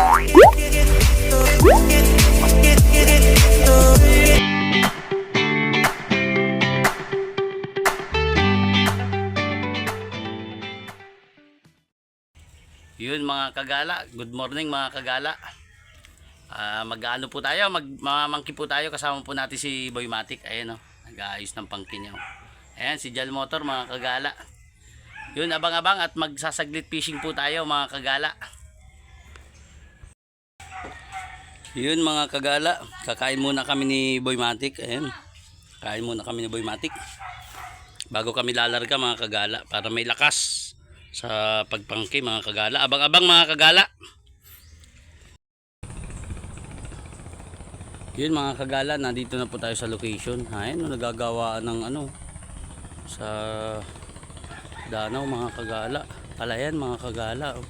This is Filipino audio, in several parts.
Yun mga kagala, good morning mga kagala. Ah, mag-ano po tayo, mag mamangki po tayo kasama po natin si Boy Matic. Ayan oh, nag-aayos ng pangkin niya. Ayan si Jal Motor mga kagala. Yun abang-abang at magsasaglit fishing po tayo mga kagala. Yun mga kagala, kakain muna kami ni Boy Matic. Ayan. Kain muna kami ni Boy Matic. Bago kami lalarga mga kagala para may lakas sa pagpangki mga kagala. Abang-abang mga kagala. Yun mga kagala, nandito na po tayo sa location. Ayun, nagagawa ng ano sa Danau mga kagala. Palayan mga kagala. oh.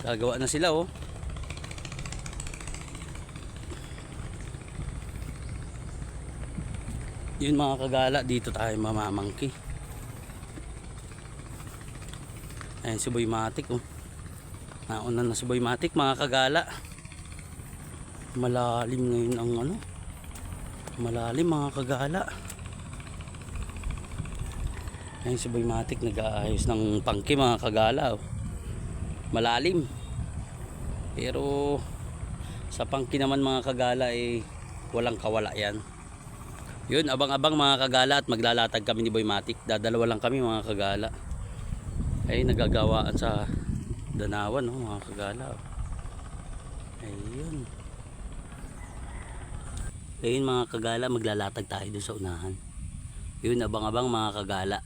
Gagawa na sila oh. Yun mga kagala, dito tayo mamamangki. Ayan si Boy oh. Nauna na si Boy mga kagala. Malalim ngayon ang ano. Malalim mga kagala. Ayan si Boy nag-aayos ng pangki mga kagala oh. Malalim. Pero sa pangki naman mga kagala eh walang kawala yan. Yun, abang-abang mga kagala at maglalatag kami ni Boy Matic. Dadalawa lang kami mga kagala. Ay nagagawaan sa Danawan no, mga kagala. Ayun. Ayun mga kagala maglalatag tayo dun sa unahan. Yun abang-abang mga kagala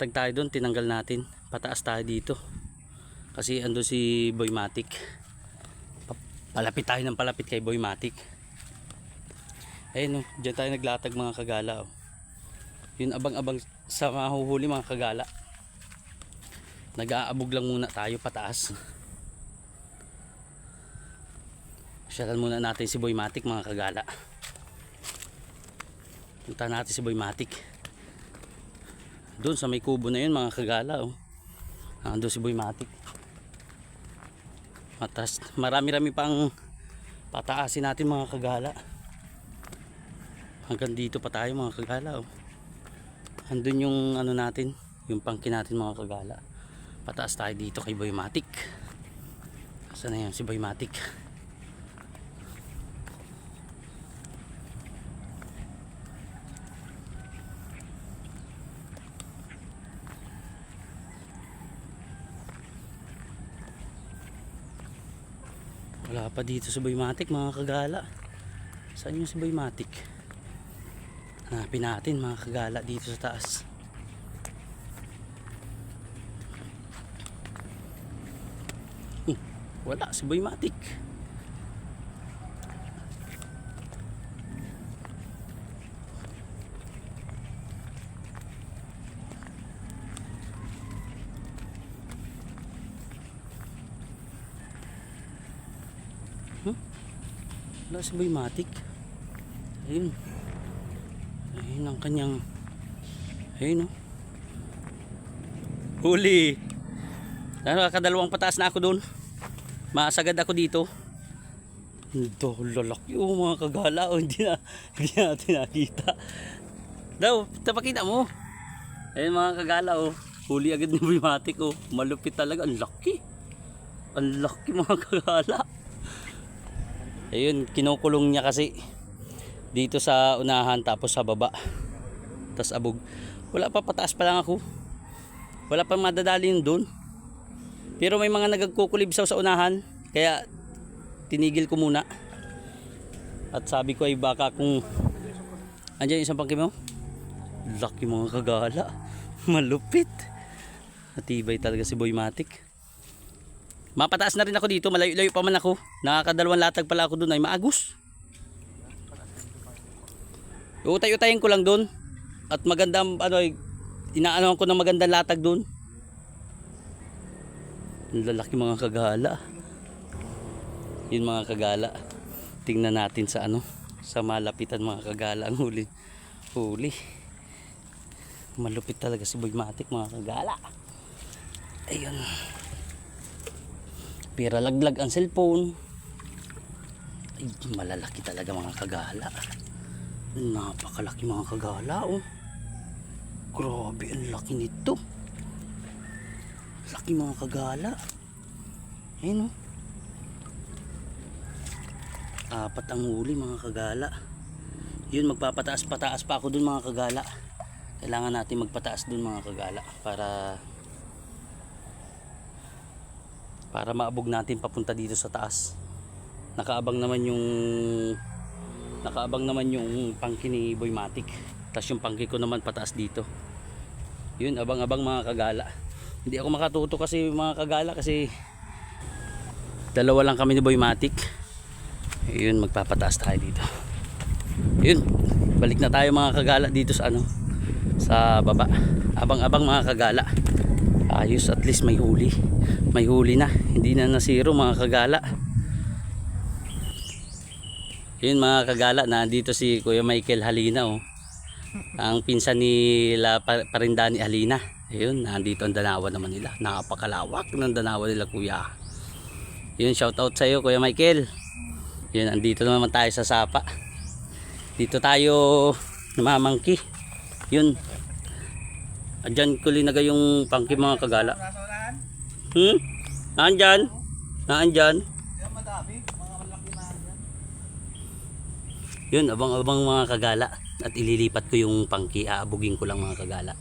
naglatag tayo doon tinanggal natin. Pataas tayo dito. Kasi ando si Boy Matic. Pa- palapit tayo ng palapit kay Boy Matic. Ayun o dyan tayo naglatag mga kagala o yun abang abang sa mahuhuli mga kagala. Nag-aabog lang muna tayo pataas. Syalan muna natin si Boy Matic mga kagala. Punta natin si Boy Matic. Doon sa may kubo na yun mga kagala oh. Ando si Boy Matic. Matas, marami-rami pang pataasin natin mga kagala. Hanggang dito pa tayo mga kagala oh. Andun yung ano natin, yung pangkin natin mga kagala. Pataas tayo dito kay Boy Matic. Saan na yan si Boy Matic? Pa dito sa Baymatic mga kagala. Saan yung sa Baymatic? Hanapin ah, natin mga kagala dito sa taas. Hmm, wala sa Baymatic. Baymatic. Wala si Boy Matik. Ayun. Ayun ang kanyang Ayun oh. Huli. Ano, kadalawang pataas na ako doon. Masagad ako dito. Ito, lalaki oh mga kagala. Oh, hindi na, hindi na natin nakita. Daw, tapakita mo. Ayun mga kagala oh. Huli agad ni Bimatic oh. Malupit talaga. Ang laki. Ang laki mga kagala. Ayun, kinukulong niya kasi dito sa unahan tapos sa baba. Tapos abog. Wala pa pataas pa lang ako. Wala pa madadali doon. Pero may mga nagkukulibsaw sa unahan. Kaya tinigil ko muna. At sabi ko ay baka kung andyan isang pangkin mo. Laki mga kagala. Malupit. Matibay talaga si Boy Matic. Mapataas na rin ako dito. Malayo-layo pa man ako. Nakakadalawang latag pala ako doon ay maagos. Utay-utayin ko lang doon. At magandang ano inaano ko ng magandang latag doon. Ang lalaki mga kagala. Yun mga kagala. Tingnan natin sa ano, sa malapitan mga kagala ang huli. Huli. Malupit talaga si Boy Matic mga kagala. Ayun. Pira laglag ang cellphone. Ay, malalaki talaga mga kagala. Napakalaki mga kagala oh. Grabe, ang laki nito. Laki mga kagala. Ayun oh. Apat ang huli mga kagala. Yun, magpapataas-pataas pa ako dun mga kagala. Kailangan natin magpataas dun mga kagala para para maabog natin papunta dito sa taas. Nakaabang naman yung nakaabang naman yung pangki ni Boy Matic. Tapos yung pangki ko naman pataas dito. Yun, abang-abang mga kagala. Hindi ako makatuto kasi mga kagala kasi dalawa lang kami ni Boy Matic. Yun, magpapataas tayo dito. Yun, balik na tayo mga kagala dito sa ano, sa baba. Abang-abang mga kagala. Ayos, at least may huli. May huli na. Hindi na nasiro mga kagala. Yun mga kagala, nandito si Kuya Michael Halina oh. Ang pinsan ni La Pa- Parindani Halina. Ayun, nandito ang danawa naman nila. Napakalawak ng danawa nila kuya. Yun, shout out sa iyo Kuya Michael. Yun, andito naman tayo sa Sapa. Dito tayo namamangki. Yun. Andyan ko linagay yung pangki mga kagala. Hmm? Nandyan? Nandyan? Yun, abang-abang mga kagala. At ililipat ko yung pangki. Aabugin ko lang mga kagala.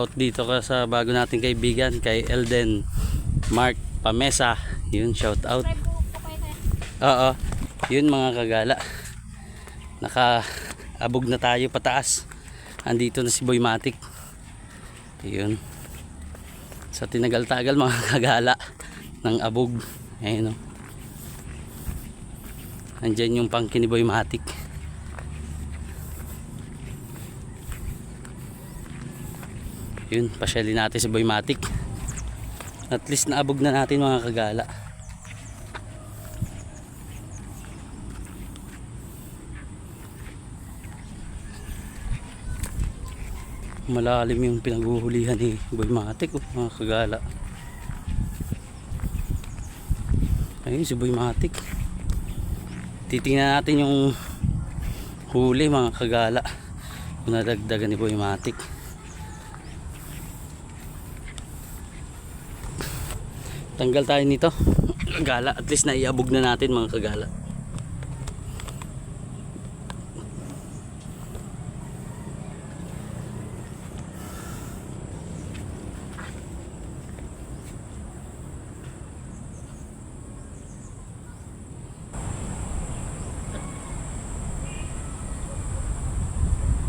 Out dito ka sa bago nating kaibigan kay Elden Mark Pamesa. Yun, shout out. Oo. Yun mga kagala. Naka abog na tayo pataas. Andito na si Boy Matic. Yun. Sa tinagal-tagal mga kagala ng abog. Ayun o. Andyan yung pangkin ni Boy Matic. Yun, pasyalin natin si Boy Matic. At least naabog na natin mga kagala. malalim yung pinaghuhulihan ni Boy Matic oh, mga kagala ayun si Boy Matic titingnan natin yung huli mga kagala kung nadagdagan ni Boy Matic tanggal tayo nito kagala at least naiabog na natin mga kagala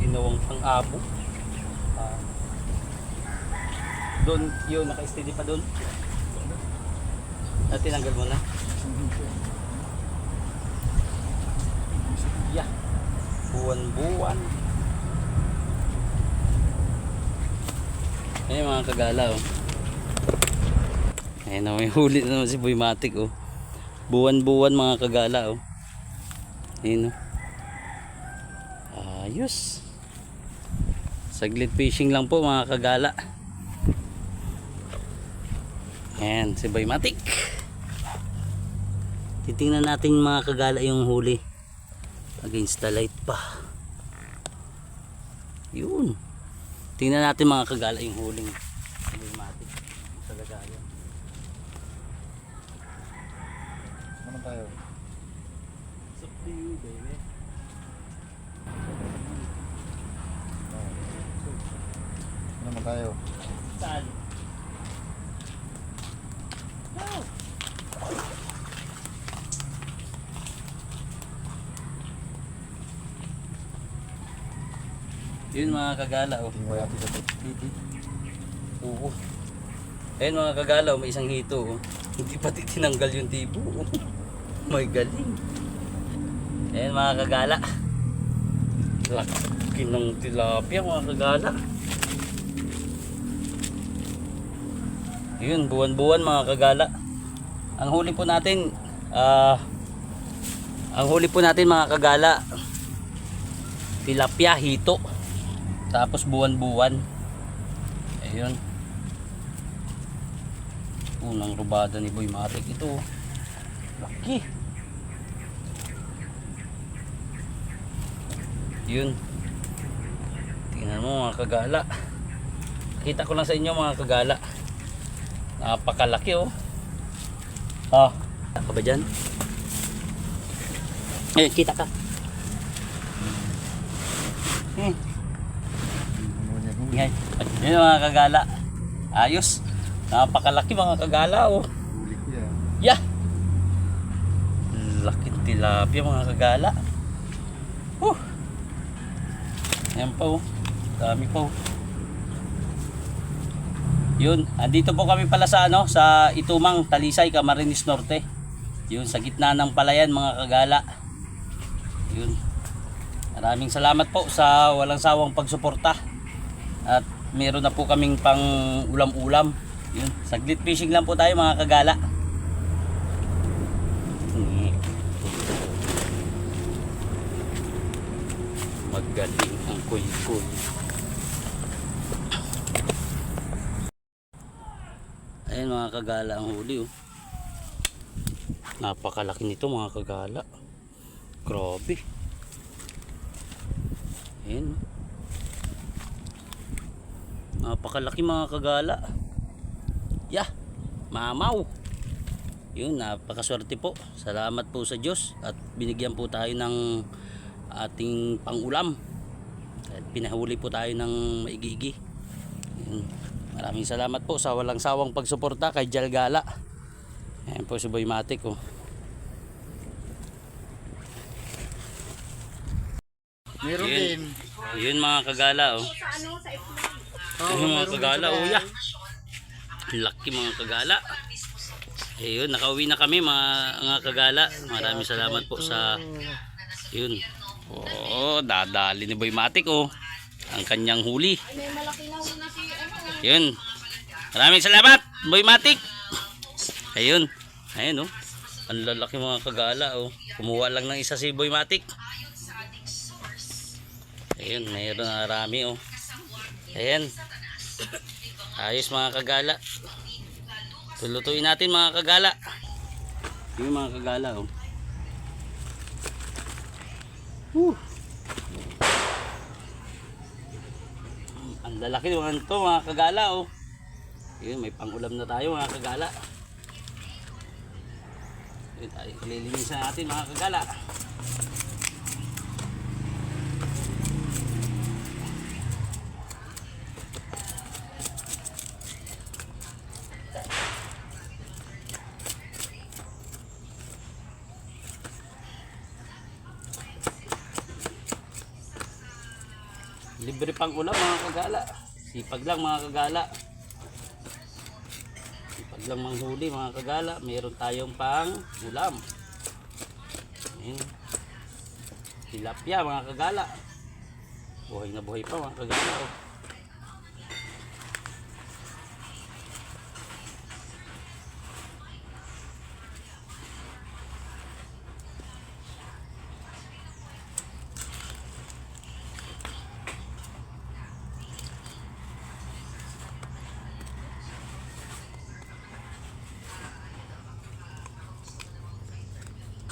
ginawang pang-abo. Ah. doon, yun, naka-steady pa doon. At tinanggal mo na. Yeah. Buwan-buwan. Ayun mga kagala oh. Ayun na may huli na naman si Boy Matic oh. Buwan-buwan mga kagala oh. Ayun oh. Ayos. Saglit fishing lang po mga kagala. Ayan, si Boy Matic. Titingnan natin mga kagala yung huli. Against the light pa. Yun. Tingnan natin mga kagala yung huling si Boy Matic. Sa lagayan. Ano tayo? It's up to you, baby. Ano naman tayo? Yun mga kagala oh. Dito. Oo. Ayun mga kagala, may isang hito. Oh. Hindi pati tinanggal yung tibo. Oh. May galing. Ayun mga kagala. Laki ng tilapia mga kagala. Yun, buwan-buwan mga kagala. Ang huli po natin, ah, ang huli po natin mga kagala, tilapia, hito. Tapos buwan-buwan. Ayun. Unang rubada ni Boy Matic ito. Laki. Yun. Tingnan mo mga kagala. Kita ko lang sa inyo mga kagala. Napakalaki oh. Ah, ka ba dyan? Eh, kita ka. Hmm. Yan. Yan mga kagala. Ayos. Napakalaki mga kagala oh. Yeah. Laki tilapia mga kagala. Huh. Ayan pa oh. Dami pa oh. Yun, andito po kami pala sa ano, sa Itumang, Talisay, Camarines Norte. Yun, sa gitna ng palayan mga kagala. Yun. Maraming salamat po sa walang sawang pagsuporta. At meron na po kaming pang ulam-ulam. Yun, saglit fishing lang po tayo mga kagala. Magaling ang kuy-kuy. Ayan mga kagala ang huli oh. Napakalaki nito mga kagala. Grabe. Ayan. oh. Napakalaki mga kagala. Yeah. Mamaw. Yun, napakaswerte po. Salamat po sa Diyos at binigyan po tayo ng ating pangulam. At pinahuli po tayo ng maigigi. Yun. Maraming salamat po sa walang sawang pagsuporta kay Jalgala. Ayan po si Boy Matic oh. Meron din. Yun mga kagala oh. Ayun mga kagala oh ya. Laki mga kagala. Ayun, nakauwi na kami mga, mga kagala. Maraming salamat po sa yun. Oh, dadali ni Boy Matic oh. Ang kanyang huli. May malaki na una si ano na. Yun. Maraming salamat, Boy Matic. Ayun. Ayun oh. Ang lalaki mga kagala oh. Kumuha lang ng isa si Boy Matic. Ayun, mayroon na rami oh. Ayan. Ayos mga kagala. Tulutuin natin mga kagala. Yung mga kagala oh. Whew. Ang lalaki naman to mga kagala oh. Yun, may pangulam na tayo mga kagala. Yun tayo, lilinisan natin mga kagala. Libre pang ulam mga kagala. Sipag lang mga kagala. Sipag lang manghuli mga kagala. Meron tayong pang ulam. Ayan. Tilapia mga kagala. Buhay na buhay pa mga kagala. Oh.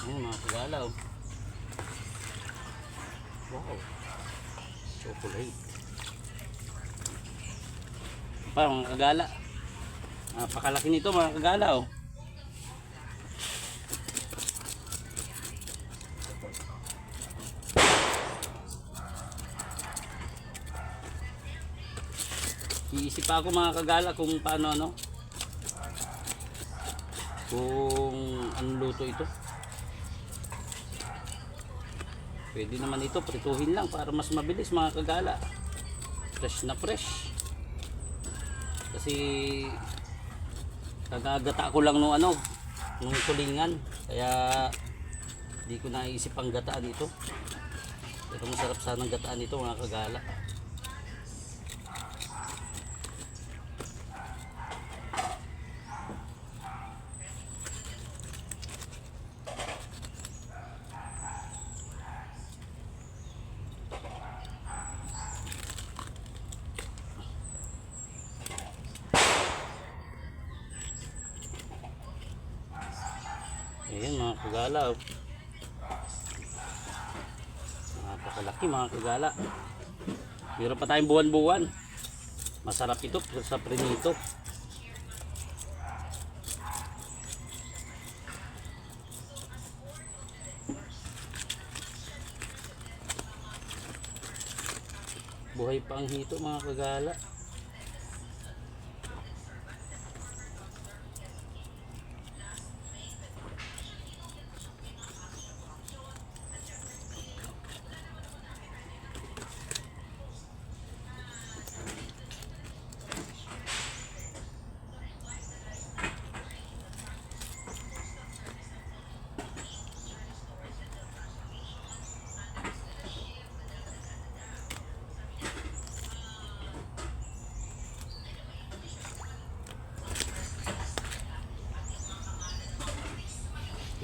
Ayan mga kagala. Oh. Wow. Chocolate. Pa mga kagala. Napakalaki nito mga kagala oh. Iisip pa ako mga kagala kung paano ano. Kung ano luto ito. Pwede naman ito, prituhin lang para mas mabilis mga kagala. Fresh na fresh. Kasi kagagata ko lang nung ano, nung tulingan. Kaya di ko naisip ang gataan ito. Pero masarap sana ang gataan ito mga kagala. Ayan mga kagala. oh. Kagala. Meron pa tayong buwan-buwan. Masarap ito sa prinito. Buhay pa ang hito mga kagala.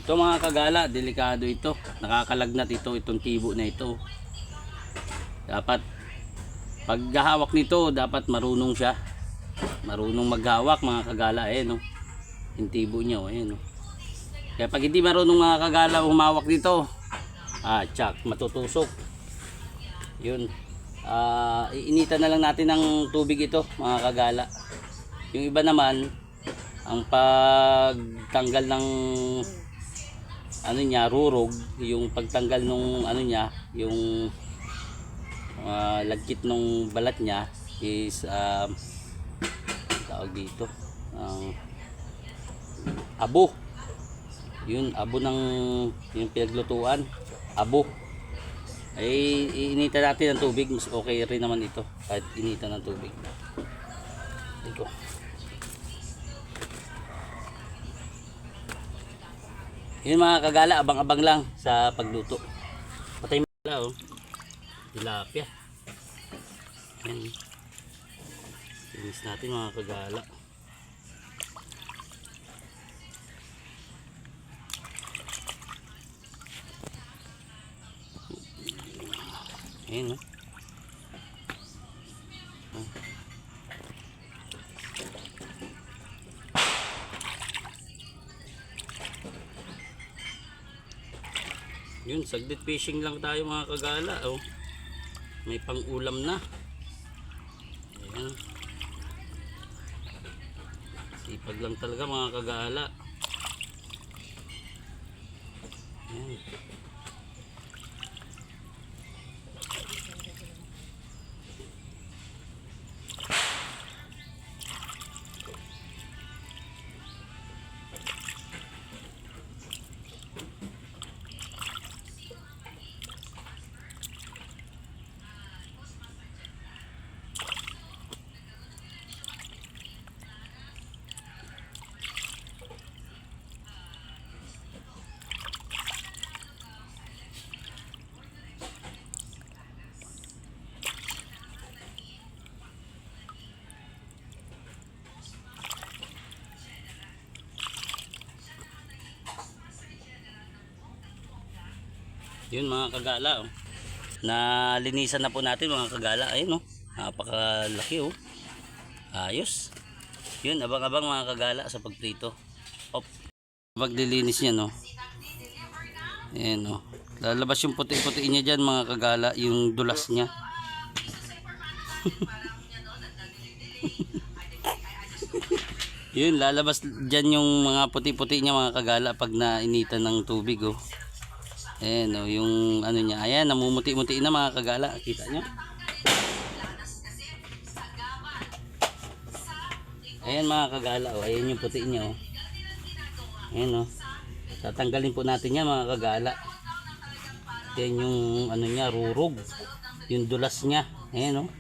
Ito mga kagala, delikado ito. Nakakalagnat ito, itong tibo na ito. Dapat paghahawak nito, dapat marunong siya. Marunong maghawak mga kagala eh no. Yung tibo niya oh, ayan no. Kaya pag hindi marunong mga kagala humawak dito, ah, tsak, matutusok. Yun. Ah, iinitan na lang natin ng tubig ito, mga kagala. Yung iba naman, ang pagtanggal ng ano niya, rurog, yung pagtanggal nung ano niya, yung uh, lagkit nung balat niya, is um, tawag dito ang abo yun abo ng yung pinaglutuan abo ay inita natin ng tubig mas okay rin naman ito kahit inita ng tubig. Ito yun mga kagala abang-abang lang sa pagluto. Patay mo pala oh. Tilapia. Yan Linis natin mga kagala. Ayan no. Yun, saglit fishing lang tayo mga kagala. Oh. May pang-ulam na. Ayan. Sipag lang talaga mga kagala. Ayan. Yun mga kagala oh. Nalinisan na po natin mga kagala. Ayun oh. Napakalaki oh. Ayos. Yun, abang-abang mga kagala sa pagprito. Op. Paglilinis niya no. Ayan oh. Lalabas yung puti-puti niya dyan mga kagala. Yung dulas niya. Yun, lalabas dyan yung mga puti-puti niya mga kagala pag nainitan ng tubig oh. Ayan o, yung ano niya. Ayan, namumuti-muti na mga kagala. Kita nyo? Ayan mga kagala o. Ayan yung puti niya o. Ayan o. Tatanggalin po natin yan mga kagala. Ayan yung ano niya, rurog. Yung dulas niya. Ayan o.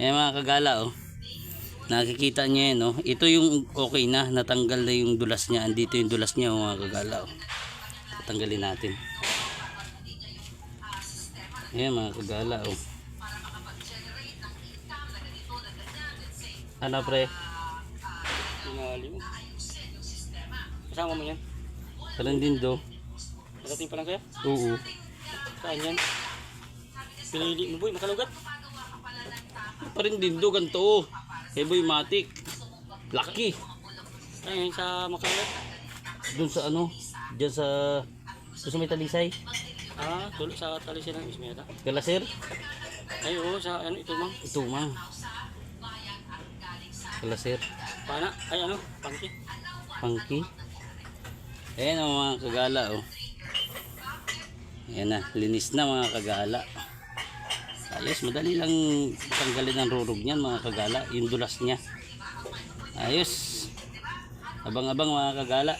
Ayan mga kagala o. Nakikita niyo yan o. Ito yung okay na. Natanggal na yung dulas niya. Andito yung dulas niya mga kagala o tanggalin natin ayan mga kagala oh. ano pre Malalim. Kasama mo yan? parang din do Nakating pa lang kaya? oo Saan yan? Pinili mo boy, makalugat. parang din do ganito oh. kay boy matik laki Ayun, sa makalugat. dun sa ano dyan sa sa may talisay Ah, tulog sa tali siya ng ismeta. galasir Ay, oo, sa ano, ito mang. ito ma galasir Pana, ay ano, pangki. Funky. Ayan ang mga kagala oh. Ayan na, linis na mga kagala. Ayos, madali lang tanggalin ang rurog niyan mga kagala, yung dulas niya. Ayos. Abang-abang mga kagala.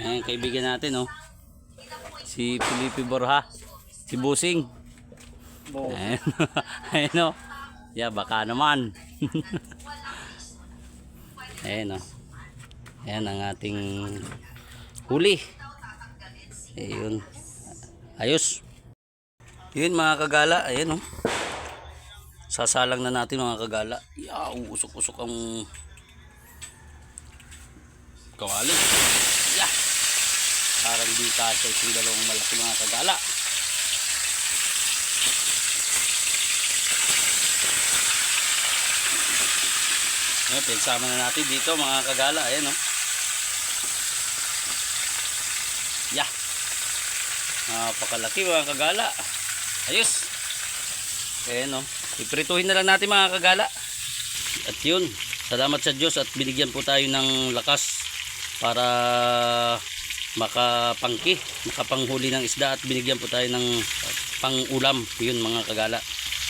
Ayan, kaibigan natin oh. Si Felipe Borja. Si Busing. Ayan, ayan oh. Yeah, baka naman. Ayan o. Ayan ang ating huli. Ayun. Ayos. Yun mga kagala. Ayan o. Sasalang na natin mga kagala. Yeah, usok-usok ang kawali. Yeah. Parang di kasya itong dalawang malaki mga kagala. Ayan, pinsama na natin dito mga kagala. Ayan o. Yeah. Napakalaki mga kagala. Ayos. Ayan o. Iprituhin na lang natin mga kagala. At yun. Salamat sa Diyos at binigyan po tayo ng lakas para makapangki, makapanghuli ng isda at binigyan po tayo ng pangulam. Yun mga kagala.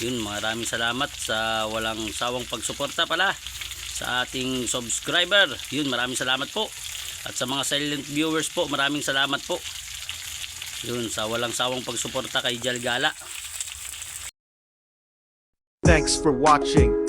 Yun, maraming salamat sa walang sawang pagsuporta pala sa ating subscriber. Yun, maraming salamat po. At sa mga silent viewers po, maraming salamat po. Yun, sa walang sawang pagsuporta kay Jalgala. Thanks for watching.